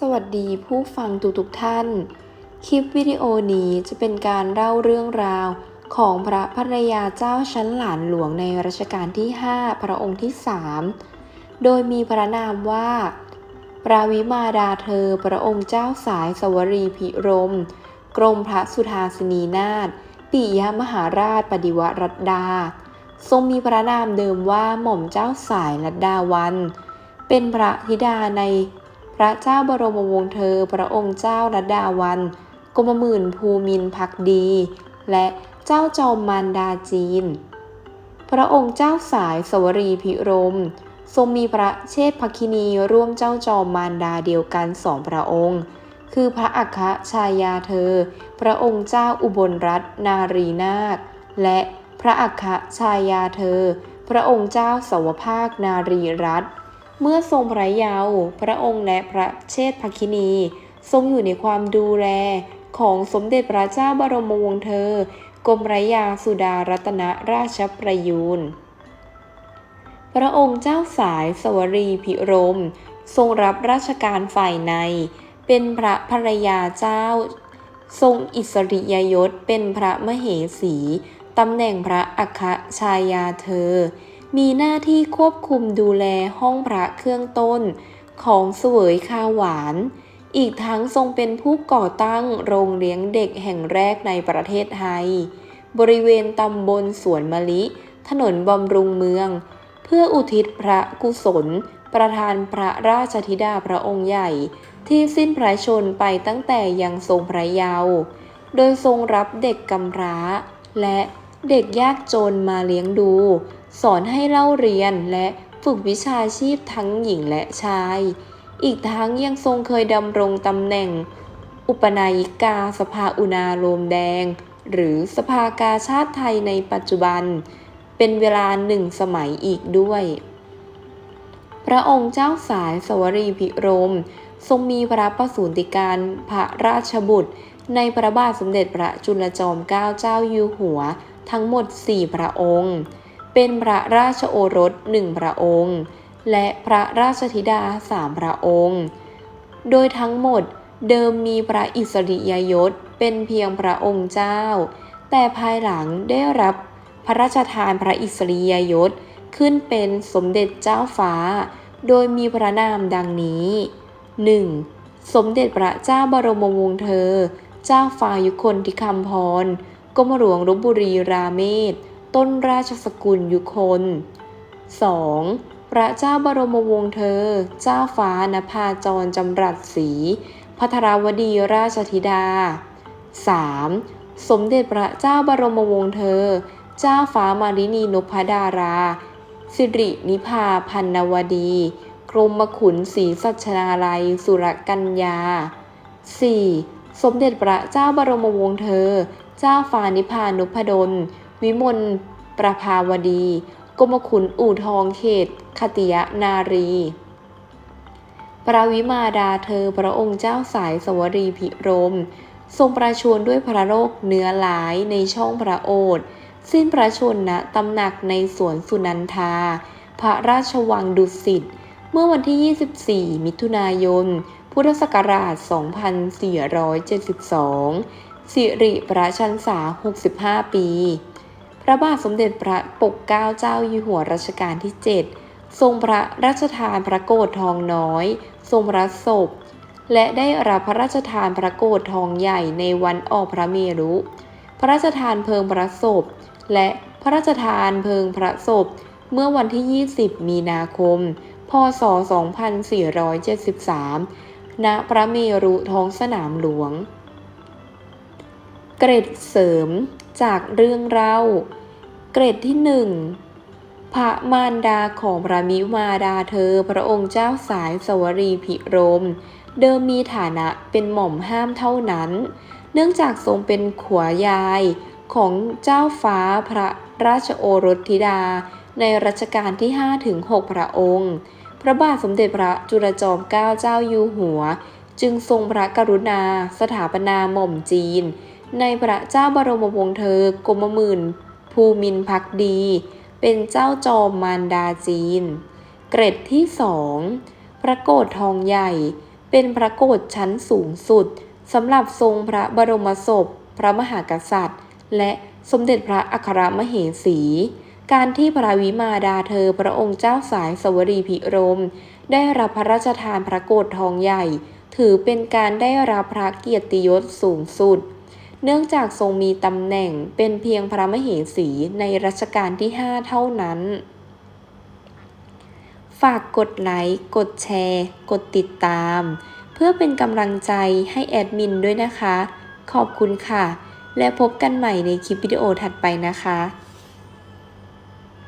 สวัสดีผู้ฟังทุกๆท่าน คลิปวิดีโอนี้จะเป็นการเล่าเรื่องราวของพระภรรยาเจ้าชั้นหลานหลวงในรัชกาลที่ 5 พระองค์ที่ 3 โดยมีพระนามว่าปราวิมาดาเธอ พระองค์เจ้าสายสวรีพิรม กรมพระสุธาสนีนาถปิยมหาราชปฏิวรัตดา ทรงมีพระนามเดิมว่าหม่อมเจ้าสายรัตดาวัน เป็นพระธิดาใน พระเจ้าบรมวงศ์เธอ พระองค์เจ้ารัตดาวัน กรมหมื่นภูมินพักดี และเจ้าจอมมารดาจีน พระองค์เจ้าสายสวรีพิรม ทรงมีพระเชษฐภคินีร่วมเจ้าจอมมารดาเดียวกันสองพระองค์ คือพระอัครชายาเธอ พระองค์เจ้าอุบลรัตนนารีนาค และพระอัครชายาเธอ พระองค์เจ้าสวภาคนารีรัตน์ เมื่อทรงพระเยาว์พระองค์และพระเชษฐภคินี ทรงอยู่ในความดูแลของสมเด็จพระเจ้าบรมวงศ์เธอ กรมระยาสุดารัตนราชประยูน พระองค์เจ้าสายสวรีพิรม ทรงรับราชการฝ่ายใน เป็นพระภรรยาเจ้า ทรงอิสริยยศเป็นพระมเหสี ตำแหน่งพระอัคชายาเธอ มีหน้าที่ควบคุมดูแลห้องพระเครื่องต้น ของเสวยข้าวหวาน อีกทั้งทรงเป็นผู้ก่อตั้งโรงเลี้ยงเด็กแห่งแรกในประเทศไทย บริเวณตำบลสวนมะลิ ถนนบำรุงเมือง เพื่ออุทิศพระกุศล ประทานพระราชธิดาพระองค์ใหญ่ ที่สิ้นพระชนไปตั้งแต่ยังทรงพระเยาว์ โดยทรงรับเด็กกำพร้า และเด็กยากจนมาเลี้ยงดู สอนให้เล่าเรียนและฝึกวิชาชีพทั้งหญิงและชาย อีกทั้งยังทรงเคยดำรงตำแหน่ง อุปนายิกาสภาอุณาโลมแดง หรือสภากาชาติไทยในปัจจุบัน เป็นเวลาหนึ่งสมัยอีกด้วย พระองค์เจ้าสายสวรีพิรม ทรงมีพระประสูติการพระราชบุตร ในพระบาทสมเด็จพระจุลจอมเกล้าเจ้าอยู่หัวทั้งหมด 4 พระองค์ เป็นพระราชโอรสหนึ่งพระองค์ และพระราชธิดาสามพระองค์ โดยทั้งหมดเดิมมีพระอิสริยยศเป็นเพียงพระองค์เจ้า แต่ภายหลังได้รับพระราชทานพระอิสริยยศขึ้นเป็นสมเด็จเจ้าฟ้า โดยมีพระนามดังนี้ 1. สมเด็จพระเจ้าบรมวงศ์เธอ เจ้าฟ้ายุคนทิคำพรกรมหลวงลบบุรีราเมศ ต้นราชสกุลยุคน 2. พระเจ้าบรมวงศ์เธอ เจ้าฟ้านภาจรจำรัดศรีพัทรวดีราชธิดา 3. สมเด็จพระเจ้าบรมวงศ์เธอ เจ้าฟ้ามารินีนพดารา สิรินิพาพันนวดี กรมขุนศรีสัชนาลัย สุรกัญญา 4. สมเด็จพระเจ้าบรมวงศ์เธอ เจ้าฟ้านิพานุพดล วิมลประภาวดี กรมขุนอู่ทองเขต คติยนารีปราวิมาดาเธอพระองค์เจ้าสายสวรีพิรม ทรงประชวรด้วยพระโรคเนื้อหลายในช่องพระโอษฐ์สิ้นพระชนณตำหนักในสวนสุนันทา พระราชวังดุสิตเมื่อวันที่ 24 มิถุนายน พุทธศักราช 2472 สิริพระชันษา 65 ปี พระบาทสมเด็จพระปกเกล้าเจ้าอยู่หัวรัชกาลที่ 7 ทรงพระราชทานพระโกฐทองน้อย ทรงพระศพ และได้รับพระราชทานพระโกฐทองใหญ่ในวันออกพระเมรุ พระราชทานเพลิงพระศพ และพระราชทานเพลิงพระศพ เมื่อวันที่ 20 มีนาคม พศ 2473 ณ พระเมรุท้องสนามหลวง เกร็ดเสริม จากเรื่องเล่าเกรดที่หนึ่งพระมารดาของพระมิมาดาเธอ พระองค์เจ้าสายสวรีพิรม เดิมมีฐานะเป็นหม่อมห้ามเท่านั้น เนื่องจากทรงเป็นขวายายของเจ้าฟ้าพระราชโอรสธิดา ในรัชกาลที่ 5 ถึง 6 พระองค์ พระบาทสมเด็จพระจุลจอมเกล้าเจ้าอยู่หัว จึงทรงพระกรุณา สถาปนาหม่อมจีน ในพระเจ้าบรมวงศ์เธอกรมหมื่น ภูมินพักดี เป็นเจ้าจอมมารดาจีน เกรดที่สองพระโกฐทองใหญ่ เป็นพระโกรธชั้นสูงสุดสำหรับทรงพระบรมศพ พระมหากษัตริย์ และสมเด็จพระอัครมเหสี การที่พระวิมาดาเธอพระองค์เจ้าสายสวรีพิรม ได้รับพระราชทานพระโกรธทองใหญ่ ถือเป็นการได้รับพระเกียรติยศสูงสุด เนื่องจากทรงมีตำแหน่งเป็นเพียงพระมเหสีในรัชกาลที่ 5 เท่านั้น ฝากกดไลค์ กดแชร์ กดติดตาม เพื่อเป็นกำลังใจให้แอดมินด้วยนะคะ ขอบคุณค่ะ และพบกันใหม่ในคลิปวิดีโอถัดไปนะคะ